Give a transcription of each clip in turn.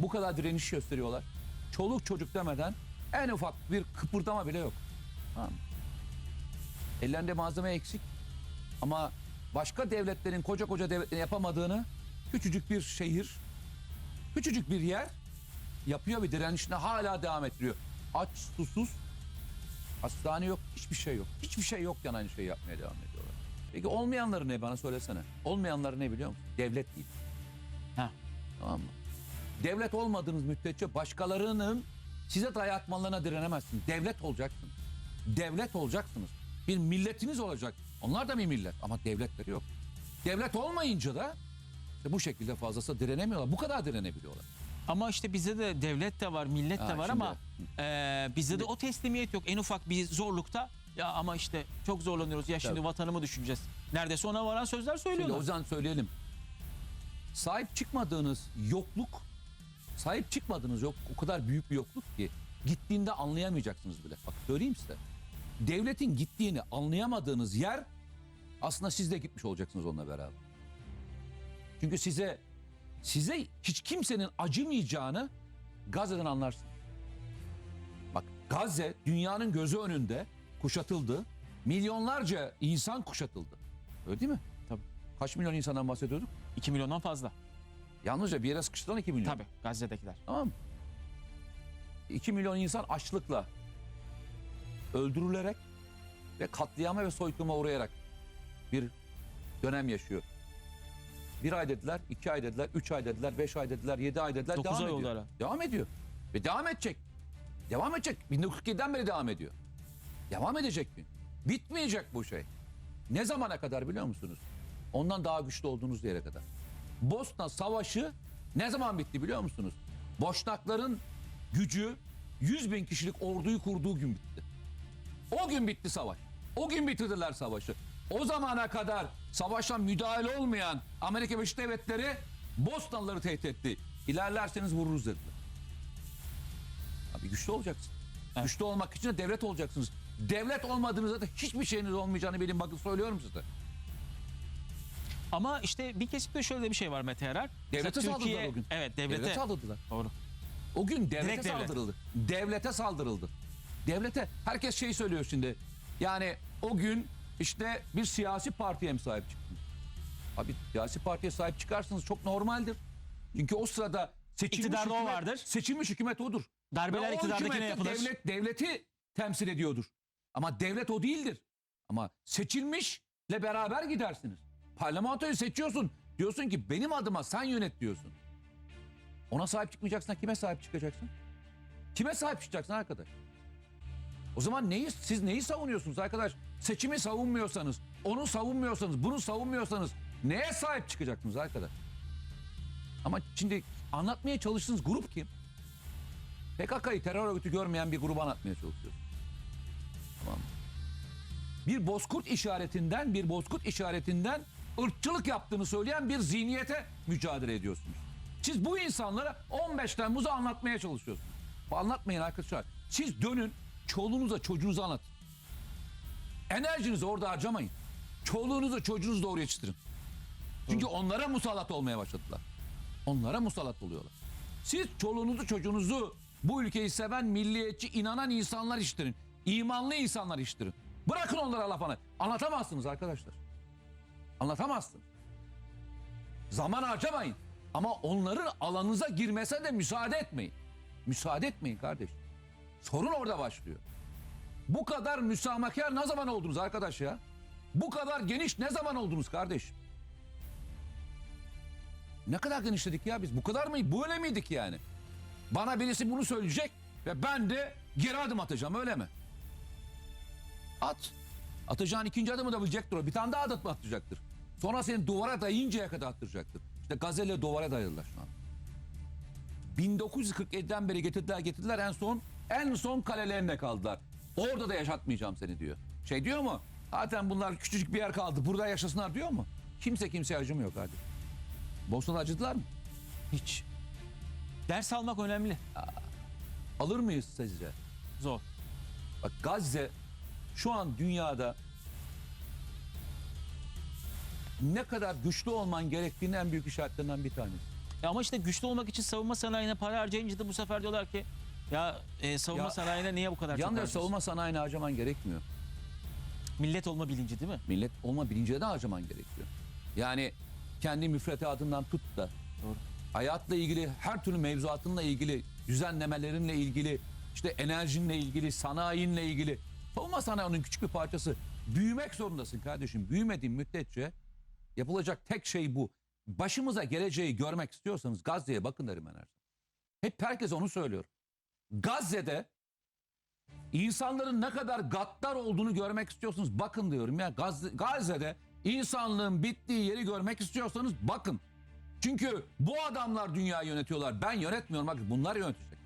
bu kadar direniş gösteriyorlar. Çoluk çocuk demeden en ufak bir kıpırdama bile yok. Tamam? Ellerinde malzeme eksik. Ama başka devletlerin koca koca devletlerin yapamadığını küçücük bir şehir, küçücük bir yer yapıyor ve direnişine hala devam ettiriyor. Aç, susuz, hastane yok, hiçbir şey yok. Hiçbir şey yokken aynı şeyi yapmaya devam ediyorlar. Peki olmayanları ne bana söylesene. Olmayanları ne biliyor musun? Devlet değil. Ha. Tamam mı? Devlet olmadığınız müddetçe başkalarının size dayatmalarına direnemezsiniz. Devlet olacaksınız. Devlet olacaksınız. Bir milletiniz olacak. Onlar da bir millet ama devletleri yok. Devlet olmayınca da işte bu şekilde fazlası direnemiyorlar. Bu kadar direnebiliyorlar. Ama işte bizde de devlet de var, millet Ha, de var şimdi- ama e, bizde de o teslimiyet yok. En ufak bir zorlukta ya ama işte çok zorlanıyoruz. Ya şimdi Tabii. vatanımı düşüneceğiz. Neredeyse ona varan sözler Şimdi söylüyorlar. o yüzden söyleyelim. Sahip çıkmadığınız yokluk, sahip çıkmadığınız yok o kadar büyük bir yokluk ki gittiğinde anlayamayacaksınız bile. Bak söyleyeyim size. Devletin gittiğini anlayamadığınız yer aslında siz de gitmiş olacaksınız onunla beraber. Çünkü size size hiç kimsenin acımayacağını Gazze'den anlarsın. Bak Gazze dünyanın gözü önünde kuşatıldı. Milyonlarca insan kuşatıldı. Öyle değil mi? Tabii. Kaç milyon insandan bahsediyorduk? 2 milyondan fazla. Yalnızca bir yere sıkıştıran 2 milyon. Tabii Gazze'dekiler. Tamam mı? 2 milyon insan açlıkla öldürülerek ve katliama ve soykırıma uğrayarak bir dönem yaşıyor. Bir ay dediler, iki ay dediler, üç ay dediler, beş ay dediler, yedi ay dediler. Dokuz devam ay oldu ediyor. hala. Devam ediyor. Ve devam edecek. Devam edecek. 1947'den beri devam ediyor. Devam edecek mi? Bitmeyecek bu şey. Ne zamana kadar biliyor musunuz? Ondan daha güçlü olduğunuz yere kadar. Bosna Savaşı ne zaman bitti biliyor musunuz? Boşnakların gücü 100 bin kişilik orduyu kurduğu gün bitti. O gün bitti savaş. O gün bitirdiler savaşı. O zamana kadar savaştan müdahale olmayan Amerika Birleşik Devletleri Bosnalıları tehdit etti. İlerlerseniz vururuz dediler. Abi güçlü olacaksın. Evet. Güçlü olmak için de devlet olacaksınız. Devlet olmadığınızda da hiçbir şeyiniz olmayacağını bilin bakın söylüyorum size. Ama işte bir kesimde şöyle de bir şey var Mete Erer. Devlete Mesela saldırdılar o gün. Evet devlete. Devlete saldırdılar. Doğru. O gün devlete Direkt devlet. saldırıldı. Devlete saldırıldı. Devlete herkes şey söylüyor şimdi. Yani o gün işte bir siyasi partiye mi sahip çıktınız? Abi siyasi partiye sahip çıkarsınız çok normaldir. Çünkü o sırada seçilmiş İktidarda o hükümet, vardır. Seçilmiş hükümet odur. Darbeler Ve o iktidardakine hükümet de yapılır. Devlet, devleti temsil ediyordur. Ama devlet o değildir. Ama seçilmişle beraber gidersiniz. Parlamentoyu seçiyorsun. Diyorsun ki benim adıma sen yönet diyorsun. Ona sahip çıkmayacaksın kime sahip çıkacaksın? Kime sahip çıkacaksın arkadaş? O zaman neyi siz neyi savunuyorsunuz arkadaş? Seçimi savunmuyorsanız, onu savunmuyorsanız, bunu savunmuyorsanız neye sahip çıkacaksınız arkadaş? Ama şimdi anlatmaya çalıştığınız grup kim? PKK'yı terör örgütü görmeyen bir grubu anlatmaya çalışıyorsunuz. Tamam mı? Bir bozkurt işaretinden, bir bozkurt işaretinden ırkçılık yaptığını söyleyen bir zihniyete mücadele ediyorsunuz. Siz bu insanlara 15 Temmuz'u anlatmaya çalışıyorsunuz. Anlatmayın arkadaşlar. Siz dönün çoluğunuza çocuğunuza anlatın. Enerjinizi orada harcamayın. Çoluğunuzu çocuğunuzu doğru yetiştirin. Çünkü onlara musallat olmaya başladılar. Onlara musallat oluyorlar. Siz çoluğunuzu çocuğunuzu bu ülkeyi seven, milliyetçi, inanan insanlar yetiştirin. İmanlı insanlar yetiştirin. Bırakın onlara laf anlat. Anlatamazsınız arkadaşlar. Anlatamazsınız. Zaman harcamayın. Ama onların alanınıza girmesine de müsaade etmeyin. Müsaade etmeyin kardeş. Sorun orada başlıyor. Bu kadar müsamahkar ne zaman oldunuz arkadaş ya? Bu kadar geniş ne zaman oldunuz kardeş? Ne kadar genişledik ya biz? Bu kadar mı? Böyle miydik yani? Bana birisi bunu söyleyecek ve ben de geri adım atacağım öyle mi? At. Atacağın ikinci adımı da bilecektir o. Bir tane daha adım atacaktır. Sonra seni duvara dayayıncaya kadar attıracaktır. İşte Gazelle duvara dayadılar şu an. 1947'den beri getirdiler getirdiler en son en son kalelerine kaldılar. Orada da yaşatmayacağım seni diyor. Şey diyor mu? Zaten bunlar küçücük bir yer kaldı. Burada yaşasınlar diyor mu? Kimse kimseye acımıyor kardeşim. Bosna'da acıdılar mı? Hiç. Ders almak önemli. Alır mıyız sizce? Zor. Bak Gazze şu an dünyada ne kadar güçlü olman gerektiğinin en büyük işaretlerinden bir tanesi. E ama işte güçlü olmak için savunma sanayine para harcayınca da bu sefer diyorlar ki ya e, savunma Ya, sanayine niye bu kadar çok Yalnız harcıyorsun? savunma sanayine harcaman gerekmiyor. Millet olma bilinci değil mi? Millet olma bilinciyle de harcaman gerekiyor. Yani kendi müfredatından tut da Doğru. hayatla ilgili her türlü mevzuatınla ilgili, düzenlemelerinle ilgili, işte enerjinle ilgili, sanayinle ilgili. Savunma sanayinin küçük bir parçası. Büyümek zorundasın kardeşim. Büyümediğin müddetçe yapılacak tek şey bu. Başımıza geleceği görmek istiyorsanız Gazze'ye bakın derim ben her zaman. Hep herkes onu söylüyor. Gazze'de insanların ne kadar gaddar olduğunu görmek istiyorsanız bakın diyorum ya. Gazze, Gazze'de insanlığın bittiği yeri görmek istiyorsanız bakın. Çünkü bu adamlar dünyayı yönetiyorlar. Ben yönetmiyorum. Bak bunlar yönetecek.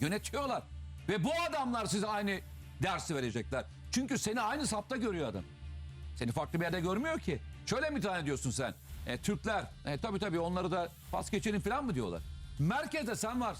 Yönetiyorlar. Ve bu adamlar size aynı dersi verecekler. Çünkü seni aynı sapta görüyor adam. Seni farklı bir yerde görmüyor ki. Şöyle mi tane diyorsun sen? E, Türkler, e, tabii tabii onları da pas geçelim falan mı diyorlar? Merkezde sen varsın.